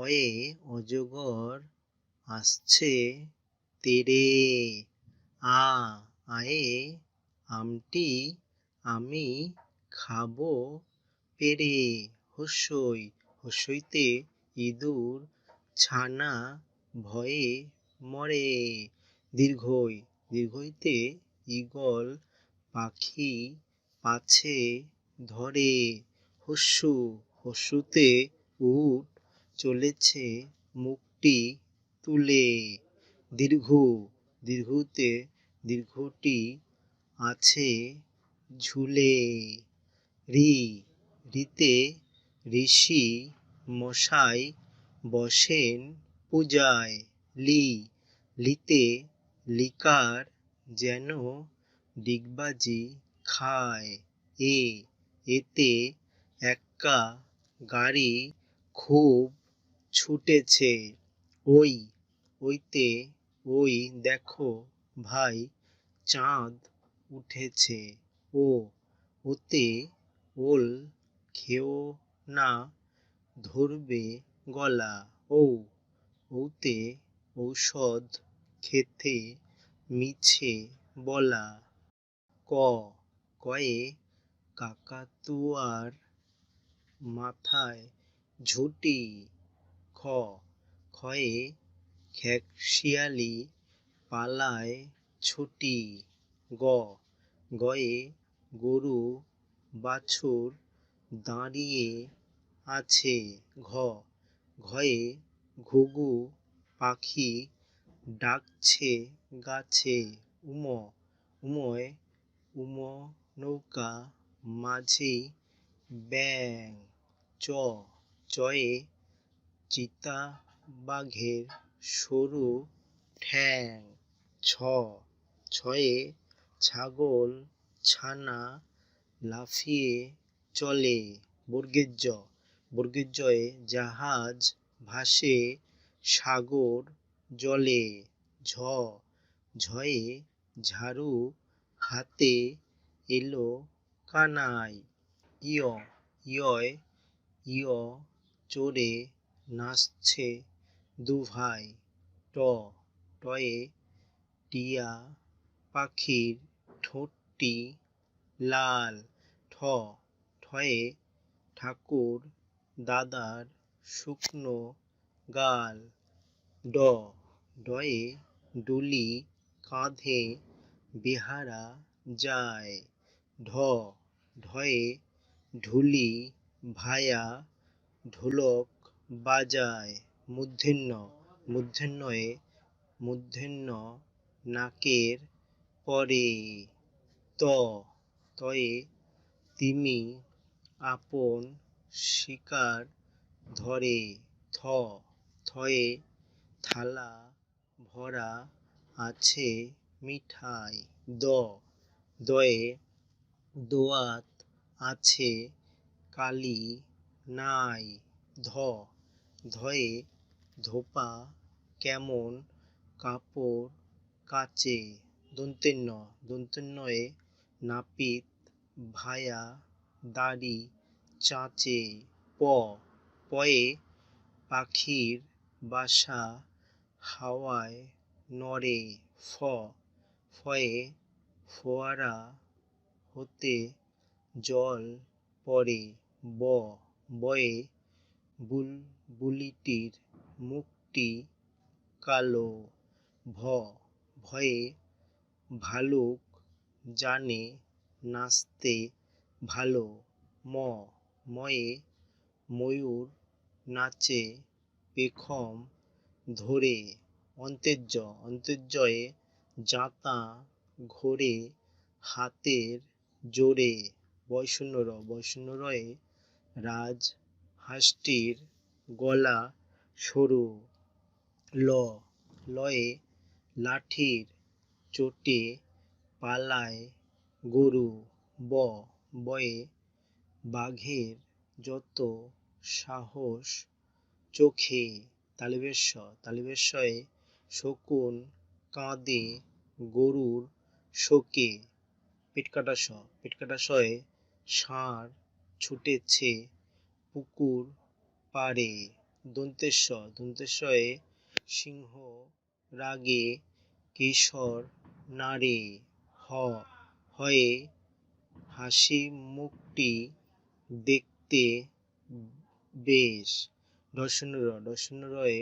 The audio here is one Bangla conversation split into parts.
অয়ে অজগর আসছে তেরে। আ, আয়ে আমটি আমি খাব পেরে। হস্যই, হস্যইতে ইঁদুর ছানা ভয়ে মরে। দীর্ঘই, দীর্ঘইতে ঈগল পাখি পাছে ধরে। হস্যু, হস্যুতে উট চলেছে মুখটি তুলে। দীর্ঘ, দীর্ঘতে দীর্ঘটি আছে ঝুলে। রি, রিতে ঋষি মশাই বসেন পূজায়। লি, লিতে লিকার যেন ডিগবাজি খায়। এ, এতে এক্কা গাড়ি খুব ছুটেছে। ওই, ওইতে, ওই দেখো ভাই, চাঁদ উঠেছে। ও, ওতে ওল খেও না, ধরবে গলা। ও, ওতে ঔষধ খেতে মিছে বলা। ক, কয়ে কাকাতুয়ার মাথায় ঝুঁটি খ। খয়ে খেকশিয়ালি পালায় ছুটি। গ। গয়ে গরু বাছুর দাঁড়িয়ে আছে। ঘ। ঘয়ে ঘুঘু পাখি ডাকছে গাছে। উম। উময় উম। নৌকা মাঝি ব্যাঙ। চ। চয়ে চিতাবাঘের সরু ঠ্যাং, ছ, ছয়ে ছাগল ছানা লাফিয়ে চলে। বর্গের জ বর্গের জয়ে জাহাজ ভাসে, সাগর জলে ঝ, ঝয়ে ঝাড়ু হাতে এলো কানাই। ইয় ইয়য় ইয় চড়ে নাচছে দুভাই ট, টয়ে টিয়া পাখির ঠোঁটটি লাল, ঠ, ঠয়ে ঠাকুর দাদার শুকনো গাল, ড, ডয়ে ডুলি কাঁধে বেহারা যায়, ঢ, ঢয়ে ঢুলি ভায়া ঢোলক বাজায় মূর্ধন্য মূর্ধন্যয়ে মূর্ধন্য নাকের পরে ত, তয়ে তিমি আপন শিকার ধরে, থ, থয়ে থালা ভরা আছে মিঠাই, দ, দয়ে দোয়াত আছে কালি নাই, ধ ধয়ে ধোপা কেমন কাপড় কাচে? দন্তেন্য দন্তেন্যয়ে নাপিত ভায়া দাড়ি চাঁচে। প, পয়ে পাখির বাসা হাওয়ায় নড়ে। ফ, ফয়ে ফোয়ারা হতে জল পড়ে। ব, বয়ে বুলবুলিটির মুখটি কালো ভ ভয়ে ভালুক জানে নাচতে ভালো ম ময়ে ময়ূর নাচে পেখম ধরে অন্তেজ্য অন্তেজ্যয়ে যাঁতা ঘোরে হাতের জোরে বয়শূন্য র রয়ে রাজ হাঁসটির গলা সরু, ল, লয়ে লাঠির চোটে পালায় গরু, ব, বয়ে বাঘের যত সাহস চোখে তালিবেশ্য তালিবেশ্বয়ে শকুন কাঁদে গরুর শোকে। পেটকাটা স পেটকাটা শয়ে ষাঁড় ছুটেছে পুকুর, পাড়ে দন্তেশ্ব দন্তেশ্বয়ে সিংহ, রাগে, কেশর নারে হ, হয়ে হাসি মুখটি দেখতে বেশ। দর্শন র দর্শন রয়ে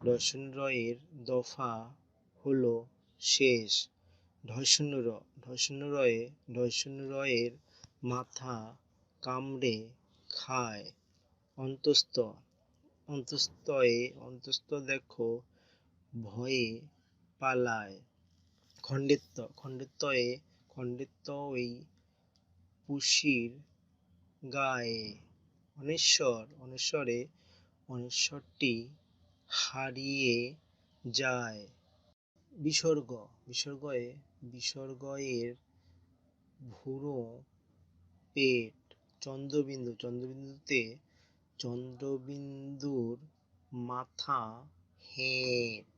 দর্শন রয়ের দফা হলো শেষ। ধর্ষণ র ধর্ষণ রয়ে ধর্ষণ রয়ের মাথা কামড়ে খায়। অন্তস্থ অন্তস্তয়ে অন্তস্থ দেখো ভয়ে পালায়। খণ্ডিত খণ্ডিতয়ে খণ্ডিত ওই পুষির গায়ে। অনেশ্বর, অনেশ্বরে, অনেশ্বরটি হারিয়ে যায়। বিসর্গ, বিসর্গয়ে, বিসর্গয়ের ভুরো পেট, চন্দ্রবিন্দু, চন্দ্রবিন্দুতে চন্দ্রবিন্দুর মাথা হেট।